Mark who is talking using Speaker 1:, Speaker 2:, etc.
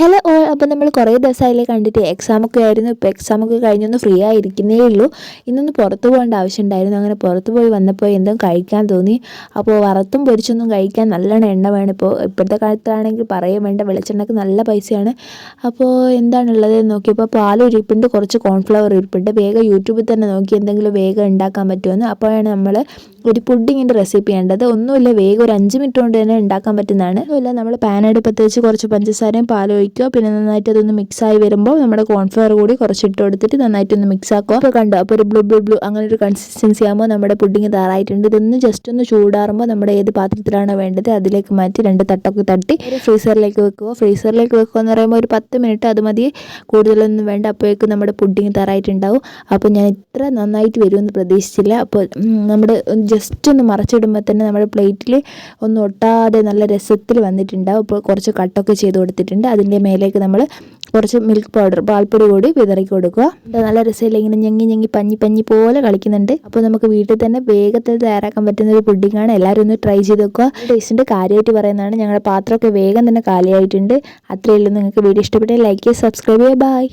Speaker 1: Hele o അപ്പോൾ നമ്മൾ കുറേ ദിവസമായില്ലേ കണ്ടിട്ട് എക്സാമൊക്കെ ആയിരുന്നു. ഇപ്പോൾ എക്സാമൊക്കെ കഴിഞ്ഞൊന്ന് ഫ്രീ ആയിരിക്കുന്നേ ഉള്ളൂ. ഇന്നൊന്ന് പുറത്ത് പോകേണ്ട ആവശ്യമുണ്ടായിരുന്നു അങ്ങനെ പുറത്ത് പോയി വന്നപ്പോൾ എന്തും കഴിക്കാൻ തോന്നി. അപ്പോൾ വറുത്തും പൊരിച്ചൊന്നും കഴിക്കാൻ നല്ലോണം എണ്ണ വേണം. ഇപ്പോൾ ഇപ്പോഴത്തെ കാലത്താണെങ്കിൽ പറയാൻ വേണ്ട വെളിച്ചെണ്ണയ്ക്ക് നല്ല പൈസയാണ്. അപ്പോൾ എന്താണുള്ളത് നോക്കിയപ്പോൾ പാൽ ഇരിപ്പുണ്ട് കുറച്ച് കോൺഫ്ലവർ ഇരിപ്പുണ്ട്. വേഗം യൂട്യൂബിൽ തന്നെ നോക്കി എന്തെങ്കിലും വേഗം ഉണ്ടാക്കാൻ പറ്റുമെന്ന്. അപ്പോഴാണ് നമ്മൾ ഒരു പുഡിങ്ങിന്റെ റെസിപ്പി വേണ്ടത് ഒന്നുമില്ല വേഗം ഒരു അഞ്ച് മിനിറ്റ് കൊണ്ട് തന്നെ ഉണ്ടാക്കാൻ പറ്റുന്നതാണ്. ഒന്നുമില്ല നമ്മൾ പാൻ അടുപ്പത്ത് വെച്ച് കുറച്ച് പഞ്ചസാരയും പാലും ഒഴിക്കുക. പിന്നെ നന്നായിട്ട് അതൊന്ന് മിക്സ് ആയി വരുമ്പോൾ നമ്മുടെ കോൺഫ്ലവർ കൂടി കുറച്ച് ഇട്ട് കൊടുത്തിട്ട് നന്നായിട്ടൊന്ന് മിക്സ് ആക്കുക അപ്പോൾ കണ്ടോ? അപ്പോൾ ഒരു ബ്ലൂ ബ്ലൂ ബ്ലൂ അങ്ങനെ ഒരു കൺസിസ്റ്റൻസി ആകുമ്പോൾ നമ്മുടെ പുഡിങ് തയ്യാറായിട്ടുണ്ട്. ഇതൊന്ന് ജസ്റ്റ് ഒന്ന് ചൂടാറുമ്പോൾ നമ്മുടെ ഏത് പാത്രത്തിലാണ് വേണ്ടത് അതിലേക്ക് മാറ്റി രണ്ട് തട്ടൊക്കെ തട്ടി ഫ്രീസറിലേക്ക് വെക്കുക. ഫ്രീസറിലേക്ക് വെക്കുക എന്ന് പറയുമ്പോൾ ഒരു പത്ത് മിനിറ്റ് അത് മതി. കൂടുതലൊന്നും വേണ്ട. അപ്പോഴേക്കും നമ്മുടെ പുഡിങ് തയ്യാറായിട്ടുണ്ടാവും. അപ്പോൾ ഞാൻ ഇത്ര നന്നായിട്ട് വരുമെന്ന് പ്രതീക്ഷിച്ചില്ല. അപ്പോൾ നമ്മുടെ ജസ്റ്റ് ഒന്ന് മറച്ചിടുമ്പോൾ തന്നെ നമ്മുടെ പ്ലേറ്റിൽ ഒന്ന് ഒട്ടാതെ നല്ല രസത്തിൽ വന്നിട്ടുണ്ടാവും. അപ്പോൾ കുറച്ച് കട്ടൊക്കെ ചെയ്ത് കൊടുത്തിട്ടുണ്ട്. അതിന്റെ മേലേക്ക് നമ്മൾ കുറച്ച് മിൽക്ക് പൗഡർ പാൽപ്പൊടി കൂടി വിതറി കൊടുക്കുക. നല്ല രസമില്ല ഇങ്ങനെ ഞങ്ങി ഞങ്ങി പഞ്ഞി പഞ്ഞി പോലെ കളിക്കുന്നുണ്ട്. അപ്പോൾ നമുക്ക് വീട്ടിൽ തന്നെ വേഗത്തിൽ തയ്യാറാക്കാൻ പറ്റുന്ന ഒരു പുഡിങ്ങാണ് എല്ലാവരും ഒന്ന് ട്രൈ ചെയ്ത് നോക്കുക. ടേസ്റ്റിന്റെ കാര്യമായിട്ട് പറയുന്നതാണ് ഞങ്ങളുടെ പാത്രമൊക്കെ വേഗം തന്നെ കാലിയായിട്ടുണ്ട്. അത്രയേ ഉള്ളൂ. നിങ്ങൾക്ക് വീഡിയോ ഇഷ്ടപ്പെട്ടെങ്കിൽ ലൈക്ക് ചെയ്യുക സബ്സ്ക്രൈബ് ചെയ്യുക. ബൈ